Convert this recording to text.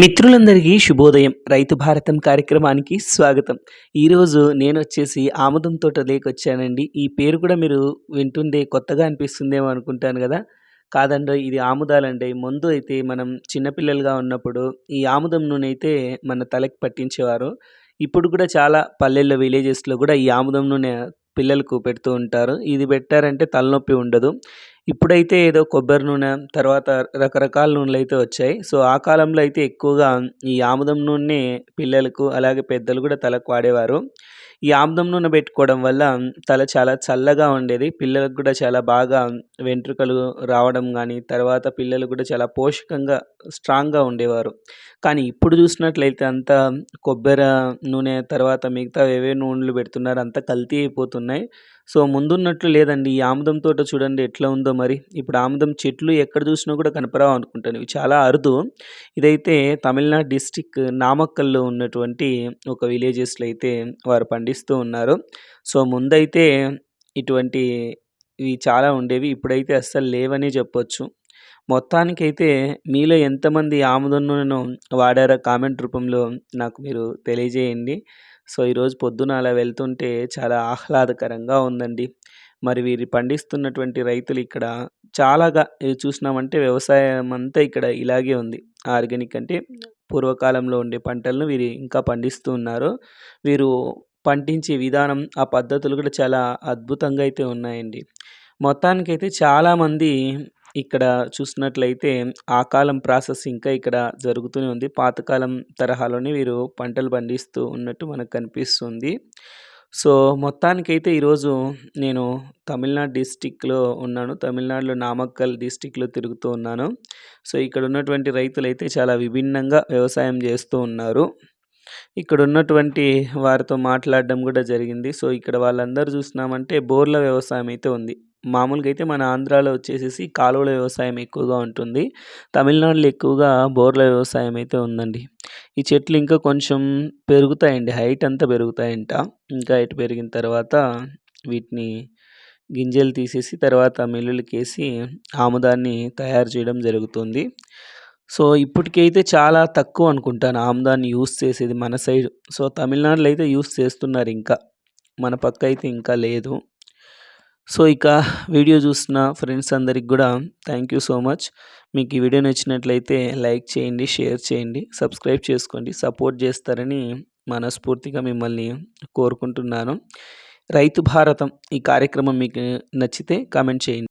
మిత్రులందరికీ శుభోదయం. రైతు భారతం కార్యక్రమానికి స్వాగతం. ఈరోజు నేను వచ్చేసి ఆముదం తోట వచ్చానండి. ఈ పేరు కూడా మీరు వింటుండే కొత్తగా అనిపిస్తుందేమో అనుకుంటాను కదా. కాదండో ఇది ఆముదాలండి. ముందు అయితే మనం చిన్నపిల్లలుగా ఉన్నప్పుడు ఈ ఆముదం నూనె అయితే మన తలకి పట్టించేవారు. ఇప్పుడు కూడా చాలా పల్లెల్లో విలేజెస్లో కూడా ఈ ఆముదం నూనె పిల్లలకు పెడుతూ ఉంటారు. ఇది పెట్టారంటే తలనొప్పి ఉండదు. ఇప్పుడైతే ఏదో కొబ్బరి నూనె తర్వాత రకరకాల నూనెలు అయితే వచ్చాయి. సో ఆ కాలంలో అయితే ఎక్కువగా ఈ ఆముదం నూనె పిల్లలకు అలాగే పెద్దలు కూడా తలకు వాడేవారు. ఈ ఆముదం నూనె పెట్టుకోవడం వల్ల తల చాలా చల్లగా ఉండేది. పిల్లలకు కూడా చాలా బాగా వెంట్రుకలు రావడం కానీ తర్వాత పిల్లలు కూడా చాలా పోషకంగా స్ట్రాంగ్గా ఉండేవారు. కానీ ఇప్పుడు చూసినట్లయితే అంతా కొబ్బరి నూనె తర్వాత మిగతా ఏవే నూనెలు పెడుతున్నారు అంతా కల్తీ అయిపోతున్నాయి. సో ముందున్నట్లు లేదండి. ఈ ఆముదం తోట చూడండి ఎట్లా ఉందో మరి. ఇప్పుడు ఆముదం చెట్లు ఎక్కడ చూసినా కూడా కనపరావు అనుకుంటాను. ఇవి చాలా అరుదు. ఇదైతే తమిళనాడు డిస్టిక్ నామక్కల్లో ఉన్నటువంటి ఒక విలేజెస్లో అయితే వారు పండిస్తూ ఉన్నారు. సో ముందైతే ఇటువంటి ఇవి చాలా ఉండేవి. ఇప్పుడైతే అస్సలు లేవని చెప్పొచ్చు. మొత్తానికైతే మీలో ఎంతమంది ఆముదం వాడారో కామెంట్ రూపంలో నాకు మీరు తెలియజేయండి. సో ఈరోజు పొద్దున అలా వెళ్తుంటే చాలా ఆహ్లాదకరంగా ఉందండి. మరి వీరి పండిస్తున్నటువంటి రైతులు ఇక్కడ చాలాగా చూసినామంటే వ్యవసాయం అంతా ఇక్కడ ఇలాగే ఉంది. ఆర్గానిక్ అంటే పూర్వకాలంలో ఉండే పంటలను వీరు ఇంకా పండిస్తూ ఉన్నారు. వీరు పండించే విధానం ఆ పద్ధతులు కూడా చాలా అద్భుతంగా అయితే ఉన్నాయండి. మొత్తానికైతే చాలామంది ఇక్కడ చూసినట్లయితే ఆ కాలం ప్రాసెస్ ఇంకా ఇక్కడ జరుగుతూనే ఉంది. పాతకాలం తరహాలోనే వీరు పంటలు పండిస్తూ ఉన్నట్టు మనకు కనిపిస్తుంది. సో మొత్తానికైతే ఈరోజు నేను తమిళనాడు డిస్టిక్లో ఉన్నాను. తమిళనాడులో నామక్కల్ డిస్టిక్లో తిరుగుతూ ఉన్నాను. సో ఇక్కడ ఉన్నటువంటి రైతులు అయితే చాలా విభిన్నంగా వ్యవసాయం చేస్తూ ఉన్నారు. ఇక్కడ ఉన్నటువంటి వారితో మాట్లాడడం కూడా జరిగింది. సో ఇక్కడ వాళ్ళందరూ చూసినామంటే బోర్ల వ్యవసాయం అయితే ఉంది. మామూలుగా అయితే మన ఆంధ్రాలో వచ్చేసేసి కాలువల వ్యవసాయం ఎక్కువగా ఉంటుంది. తమిళనాడులో ఎక్కువగా బోర్ల వ్యవసాయం అయితే ఉందండి. ఈ చెట్లు ఇంకా కొంచెం పెరుగుతాయండి. హైట్ అంతా పెరుగుతాయంట. ఇంకా హైట్ పెరిగిన తర్వాత వీటిని గింజలు తీసేసి తర్వాత మిల్లులకేసి ఆముదాన్ని తయారు చేయడం జరుగుతుంది. సో ఇప్పటికైతే చాలా తక్కువ అనుకుంటాను ఆముదాన్ని యూస్ చేసేది మన సైడ్. సో తమిళనాడులో అయితే యూస్ చేస్తున్నారు ఇంకా. మన పక్క అయితే ఇంకా లేదు. సో ఇక వీడియో చూసిన ఫ్రెండ్స్ అందరికి కూడా థ్యాంక్ యూ సో మచ్ మీకు ఈ వీడియో నచ్చినట్లయితే లైక్ చేయండి షేర్ చేయండి సబ్స్క్రైబ్ చేసుకోండి సపోర్ట్ చేస్తారని మనస్ఫూర్తిగా మిమ్మల్ని కోరుకుంటున్నాను. రైతు భారతం ఈ కార్యక్రమం మీకు నచ్చితే కామెంట్ చేయండి.